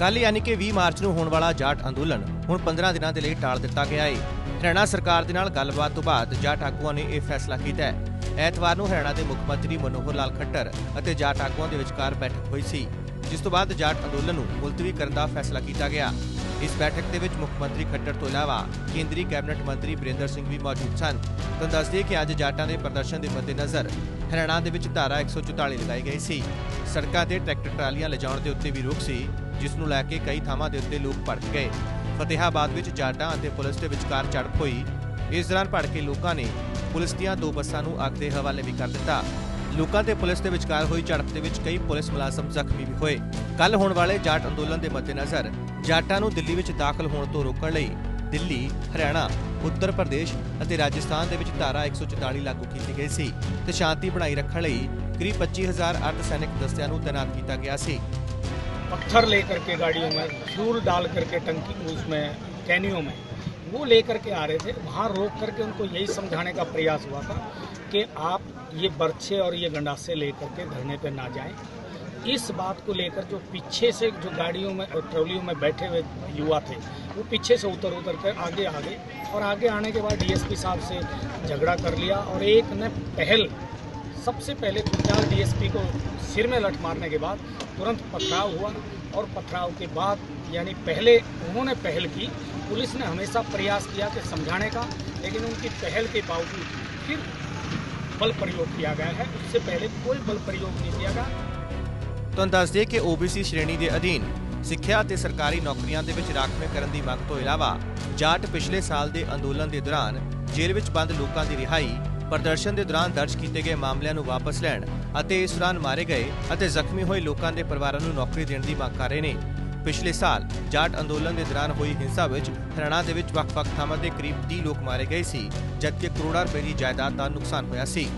ਕੱਲ ਯਾਨੀ ਕਿ 20 ਮਾਰਚ ਨੂੰ ਹੋਣ ਵਾਲਾ ਜਾਟ ਅੰਦੋਲਨ ਹੁਣ 15 ਦਿਨਾਂ ਦੇ ਲਈ ਟਾਲ ਦਿੱਤਾ ਗਿਆ ਹੈ ਹਰਿਆਣਾ ਸਰਕਾਰ ਦੇ ਨਾਲ ਗੱਲਬਾਤ ਤੋਂ ਬਾਅਦ ਜਾਟ ਆਗੂਆਂ ਨੇ ਇਹ ਫੈਸਲਾ ਕੀਤਾ ਹੈ। ਐਤਵਾਰ ਨੂੰ ਹਰਿਆਣਾ ਦੇ ਮੁੱਖ ਮੰਤਰੀ ਮਨੋਹਰ ਲਾਲ ਖੱਟਰ ਅਤੇ ਜਾਟ ਆਗੂਆਂ ਦੇ ਵਿਚਕਾਰ ਬੈਠਕ ਹੋਈ ਸੀ, ਜਿਸ ਤੋਂ ਬਾਅਦ ਜਾਟ ਅੰਦੋਲਨ ਨੂੰ ਮੁਲਤਵੀ ਕਰਨ ਦਾ ਫੈਸਲਾ ਕੀਤਾ ਗਿਆ। ਇਸ ਬੈਠਕ ਦੇ ਵਿੱਚ ਮੁੱਖ ਮੰਤਰੀ ਖੱਟਰ ਤੋਂ ਇਲਾਵਾ ਕੇਂਦਰੀ ਕੈਬਨਿਟ ਮੰਤਰੀ ਬਰਿੰਦਰ ਸਿੰਘ ਵੀ ਮੌਜੂਦ ਸਨ। ਤਾਂ ਦੱਸ ਕਿ ਅੱਜ ਜਾਟਾਂ ਦੇ ਪ੍ਰਦਰਸ਼ਨ ਦੇ ਮੱਦੇਨਜ਼ਰ ਹਰਿਆਣਾ ਦੇ ਵਿੱਚ ਧਾਰਾ 144 ਲਗਾਈ ਗਈ ਸੀ। ਸੜਕਾਂ ਤੇ ਟਰੈਕਟਰ ਟਰਾਲੀਆਂ ਲਿਜਾਉਣ ਦੇ ਉੱਤੇ ਵੀ ਰੋਕ ਸੀ ਜਿਸ ਨੂੰ ਲੈ ਕੇ ਕਈ ਥਾਵਾਂ ਦੇ ਉੱਤੇ ਲੋਕ ਭੜਕ ਗਏ। ਫਤਿਹਾਬਾਦ ਵਿੱਚ ਜਾਟਾਂ ਅਤੇ ਪੁਲਿਸ ਦੇ ਵਿਚਕਾਰ ਝੜਪ ਹੋਈ। ਇਸ ਦੌਰਾਨ ਭੜਕੇ ਲੋਕਾਂ ਨੇ ਪੁਲਿਸ ਦੀਆਂ ਦੋ ਬੱਸਾਂ ਨੂੰ ਅੱਗ ਦੇ ਹਵਾਲੇ ਵੀ ਕਰ ਦਿੱਤਾ। ਲੋਕਾਂ ਤੇ ਪੁਲਿਸ ਦੇ ਵਿਚਕਾਰ ਹੋਈ ਝੜਪ ਦੇ ਵਿੱਚ ਕਈ ਪੁਲਿਸ ਮੁਲਾਜ਼ਮ ਜ਼ਖਮੀ ਵੀ ਹੋਏ। ਕੱਲ ਹੋਣ ਵਾਲੇ ਜਾਟ ਅੰਦੋਲਨ ਦੇ ਮੱਦੇਨਜ਼ਰ ਜਾਟਾਂ ਨੂੰ ਦਿੱਲੀ ਵਿੱਚ ਦਾਖਲ ਹੋਣ ਤੋਂ ਰੋਕਣ ਲਈ ਦਿੱਲੀ, ਹਰਿਆਣਾ, ਉੱਤਰ ਪ੍ਰਦੇਸ਼ ਅਤੇ ਰਾਜਸਥਾਨ ਦੇ ਵਿੱਚ ਧਾਰਾ 144 ਲਾਗੂ ਕੀਤੀ ਗਈ ਸੀ ਤੇ ਸ਼ਾਂਤੀ ਬਣਾਈ ਰੱਖਣ ਲਈ ਕਰੀਬ 25000 ਅਰਧ ਸੈਨਿਕ ਦਸਤਿਆਂ ਨੂੰ ਤਾਇਨਾਤ ਕੀਤਾ ਗਿਆ ਸੀ पत्थर लेकर के गाड़ियों में फ्यूल डाल करके टंकी उसमें कैनियों में वो लेकर के आ रहे थे वहाँ रोक करके उनको यही समझाने का प्रयास हुआ था कि आप ये बर्छे और ये गंडासे लेकर के धरने पे ना जाएं इस बात को लेकर जो पीछे से जो गाड़ियों में ट्रॉलियों में बैठे हुए युवा थे, वो पीछे से उतर उतर कर आगे आ गए और आगे आने के बाद डीएसपी साहब से झगड़ा कर लिया और एक ने पहल, सबसे पहले खुलचाल डीएसपी को सिर में लठ मारने के बाद तुरंत पथराव हुआ और पथराव के बाद, यानी पहले उन्होंने पहल की, पुलिस ने हमेशा प्रयास किया कि समझाने का, लेकिन उनकी पहल के बावजूद फिर बल प्रयोग किया गया है। उससे पहले कोई बल प्रयोग नहीं किया गया। ਤੁਹਾਨੂੰ ਦੱਸ ਦਈਏ ਕਿ OBC ਸ਼੍ਰੇਣੀ ਦੇ ਅਧੀਨ ਸਿੱਖਿਆ ਅਤੇ ਸਰਕਾਰੀ ਨੌਕਰੀਆਂ ਦੇ ਵਿੱਚ ਰਾਖਵੇਂ ਕਰਨ ਦੀ ਮੰਗ ਤੋਂ ਇਲਾਵਾ ਜਾਟ ਪਿਛਲੇ ਸਾਲ ਦੇ ਅੰਦੋਲਨ ਦੇ ਦੌਰਾਨ ਜੇਲ੍ਹ ਵਿੱਚ ਬੰਦ ਲੋਕਾਂ ਦੀ ਰਿਹਾਈ, ਪ੍ਰਦਰਸ਼ਨ ਦੇ ਦੌਰਾਨ ਦਰਜ ਕੀਤੇ ਗਏ ਮਾਮਲਿਆਂ ਨੂੰ ਵਾਪਸ ਲੈਣ ਅਤੇ ਇਸ ਦੌਰਾਨ ਮਾਰੇ ਗਏ ਅਤੇ ਜ਼ਖਮੀ ਹੋਏ ਲੋਕਾਂ ਦੇ ਪਰਿਵਾਰਾਂ ਨੂੰ ਨੌਕਰੀ ਦੇਣ ਦੀ ਮੰਗ ਕਰ ਰਹੇ ਨੇ। ਪਿਛਲੇ ਸਾਲ ਜਾਟ ਅੰਦੋਲਨ ਦੇ ਦੌਰਾਨ ਹੋਈ ਹਿੰਸਾ ਵਿੱਚ ਹਰਿਆਣਾ ਦੇ ਵਿੱਚ ਵੱਖ-ਵੱਖ ਥਾਵਾਂ ਤੇ ਕਰੀਬ 30 ਲੋਕ ਮਾਰੇ ਗਏ ਸੀ, ਜਦਕਿ ਕਰੋੜਾਂ ਰੁਪਏ ਦੀ ਜਾਇਦਾਦ ਦਾ ਨੁਕਸਾਨ ਹੋਇਆ ਸੀ।